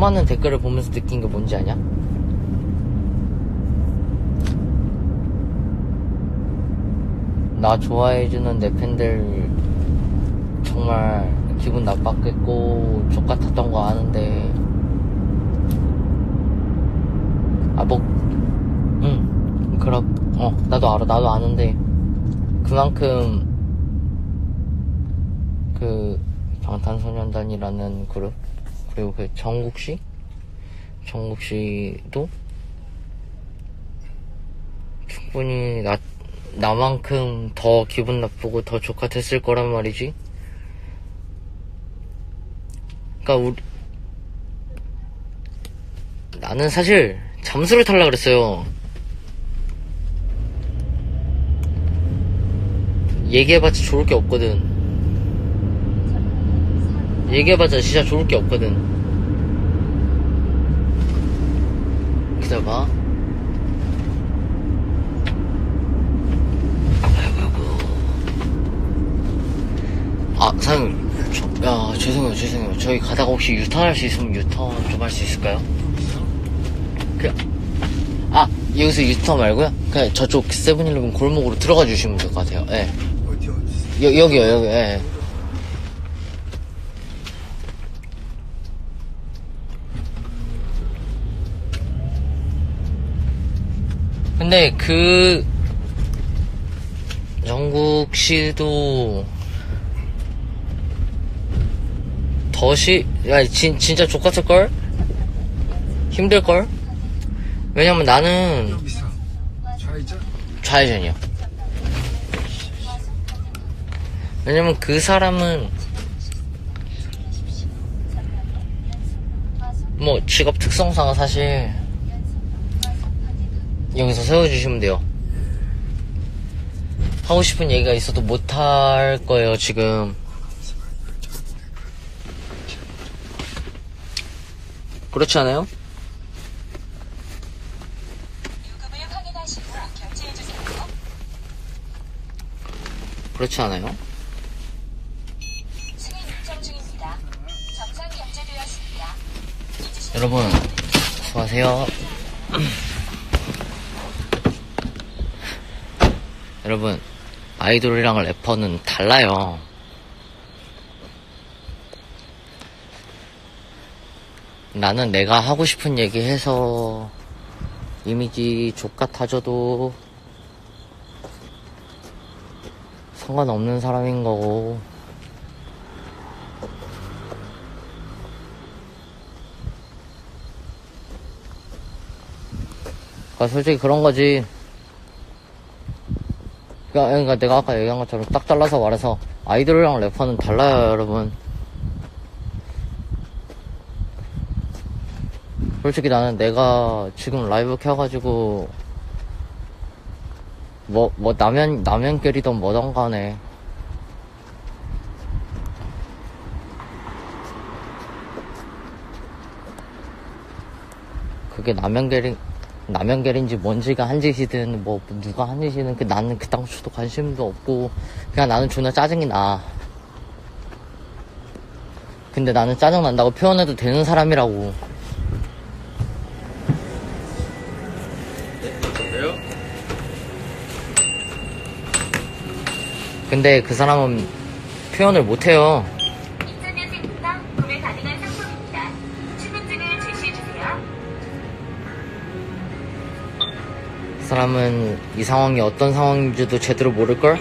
수많은 댓글을 보면서 느낀 게 뭔지 아냐? 나 좋아해주는 내 팬들 정말 기분 나빴겠고 족같았던 거 아는데. 아뭐응 그렇 어 나도 알아 나도 아는데. 그만큼 그 방탄소년단이라는 그룹 그리고 그 정국 씨 정국 씨도 충분히 나 나만큼 더 기분 나쁘고 더 족같았을 거란 말이지. 그러니까 우리 나는 사실 잠수를 탈라 그랬어요. 얘기해봤자 좋을 게 없거든. 얘기해봤자 진짜 좋을 게 없거든. 기다려봐. 아, 사장님. 저, 야, 죄송해요, 죄송해요. 저희 가다가 혹시 유턴할 수 있으면 유턴 좀 할 수 있을까요? 그, 아, 여기서 유턴 말고요? 그냥 저쪽 세븐일레븐 골목으로 들어가 주시면 될 것 같아요. 예. 어디 어디 여, 여기요, 여기, 예. 근데 그, 영국 씨도 더 시, 야, 진, 진짜 족같을 걸? 힘들 걸? 왜냐면 나는 여기서 좌회전 좌회전이요. 왜냐면 그 사람은 뭐 직업 특성상 사실 여기서 세워주시면 돼요. 하고 싶은 얘기가 있어도 못 할 거예요, 지금. 그렇지 않아요? 그렇지 않아요? 여러분, 수고하세요. 여러분, 아이돌이랑 래퍼는 달라요. 나는 내가 하고 싶은 얘기 해서 이미지 족같아져도 상관없는 사람인 거고 그러니까 솔직히 그런 거지. 그러니까, 그러니까 내가 아까 얘기한 것처럼 딱 잘라서 말해서 아이돌이랑 래퍼는 달라요, 여러분. 솔직히 나는 내가 지금 라이브 켜가지고 뭐, 뭐, 라면, 라면끼리든 뭐든 간에 그게 라면계리 라면계리인지 뭔지가 한 짓이든 뭐 누가 한 짓이든 그 나는 그 당시도 관심도 없고 그냥 나는 존나 짜증이 나. 근데 나는 짜증 난다고 표현해도 되는 사람이라고. 근데 그 사람은 표현을 못해요. 사람은 이 상황이 어떤 상황인지도 제대로 모를걸?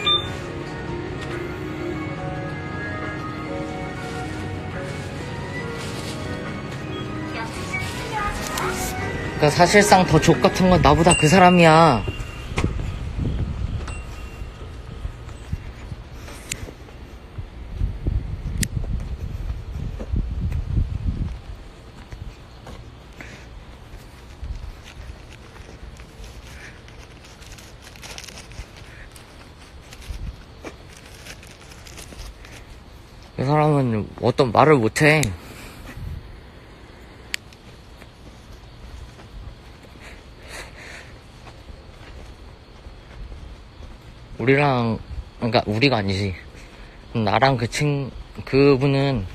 그러니까 사실상 더 족 같은 건 나보다 그 사람이야. 사람은 어떤 말을 못해. 우리랑, 그러니까 우리가 아니지. 나랑 그 친, 그분은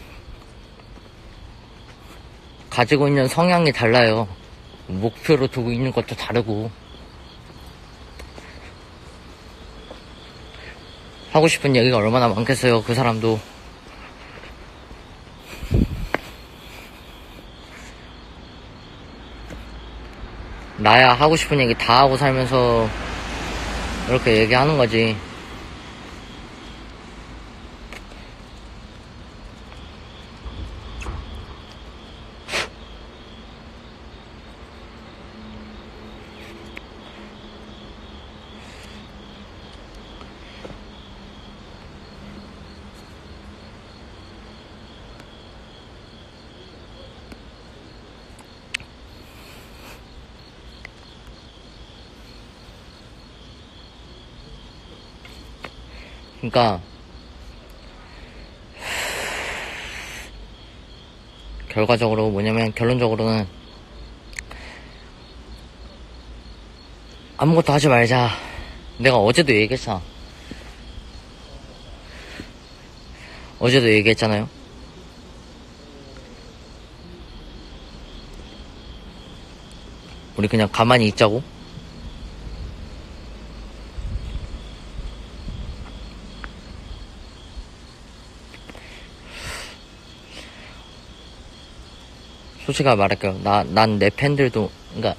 가지고 있는 성향이 달라요. 목표로 두고 있는 것도 다르고. 하고 싶은 얘기가 얼마나 많겠어요, 그 사람도. 나야 하고 싶은 얘기 다 하고 살면서 이렇게 얘기하는 거지. 그러니까 결과적으로 뭐냐면 결론적으로는 아무것도 하지 말자. 내가 어제도 얘기했잖아. 어제도 얘기했잖아요. 우리 그냥 가만히 있자고. 솔직하게 말할게요. 나, 난 내 팬들도, 그니까,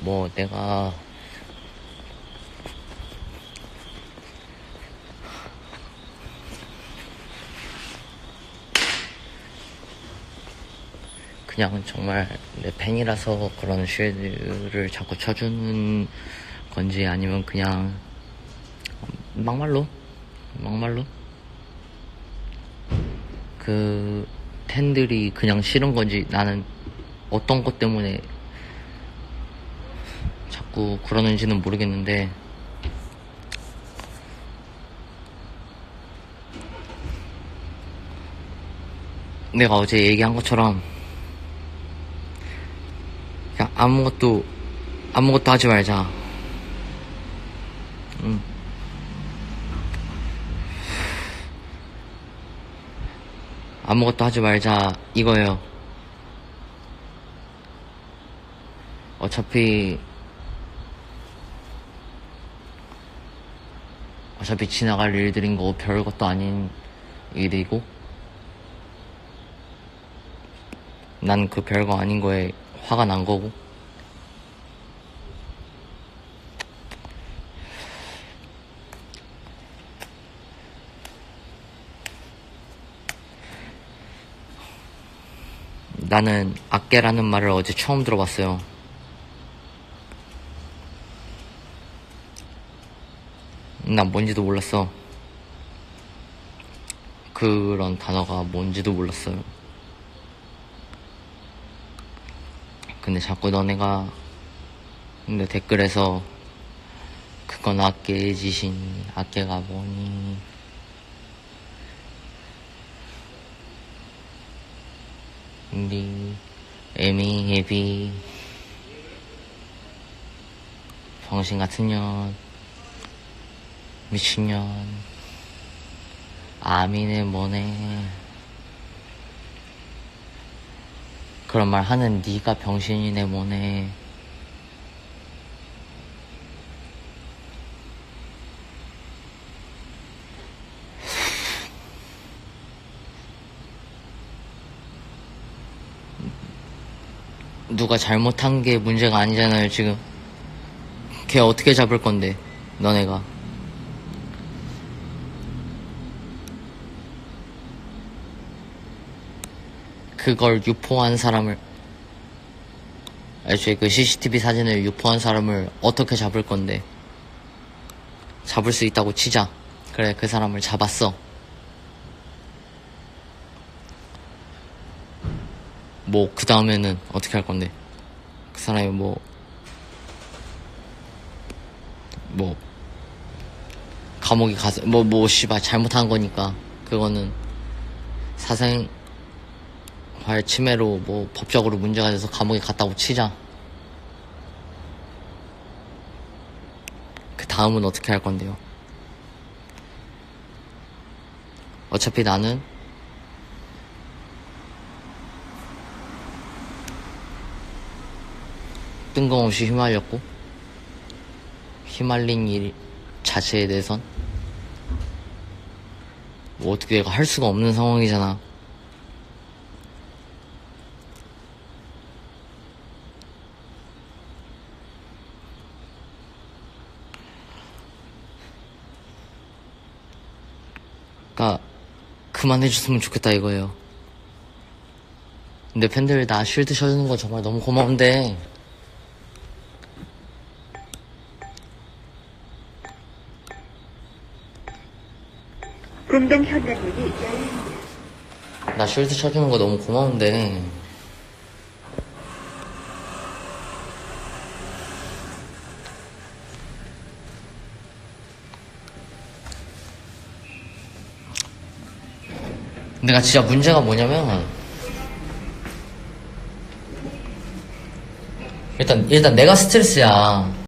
뭐, 내가, 그냥 정말 내 팬이라서 그런 쉴드를 자꾸 쳐주는 건지 아니면 그냥, 막말로? 막말로? 그 팬들이 그냥 싫은 건지 나는 어떤 것 때문에 자꾸 그러는지는 모르겠는데 내가 어제 얘기한 것처럼 그냥 아무것도 아무것도 하지 말자. 응. 아무것도 하지 말자 이거예요. 어차피 어차피 지나갈 일들인 거 별것도 아닌 일이고 난 그 별거 아닌 거에 화가 난 거고 나는 아깨라는 말을 어제 처음 들어봤어요. 난 뭔지도 몰랐어. 그런 단어가 뭔지도 몰랐어요. 근데 자꾸 너네가 근데 댓글에서 그건 아깨의 짓이니 아깨가 뭐니 니 애미애비. 정신 같은 년 미친년. 아미네 뭐네. 그런 말 하는 네가 병신이네 뭐네 누가 잘못한 게 문제가 아니잖아요 지금. 걔 어떻게 잡을 건데 너네가? 그걸 유포한 사람을 애초에 그 CCTV 사진을 유포한 사람을 어떻게 잡을 건데? 잡을 수 있다고 치자. 그래 그 사람을 잡았어 뭐 그 다음에는 어떻게 할 건데 그 사람이 뭐 뭐 감옥에 가서 뭐뭐 씨발 잘못한 거니까 그거는 사생 활 침해로 뭐 법적으로 문제가 돼서 감옥에 갔다고 치자. 그 다음은 어떻게 할 건데요? 어차피 나는 뜬금없이 휘말렸고 휘말린 일 자체에 대해선 뭐 어떻게 내가 할 수가 없는 상황이잖아. 그니까 그만해줬으면 좋겠다 이거예요. 근데 팬들 나 쉴드 쳐주는 거 정말 너무 고마운데 공동 현관문이 열립니다. 나 쉴드 쳐주는 거 너무 고마운데. 내가 진짜 문제가 뭐냐면 일단 일단 내가 스트레스야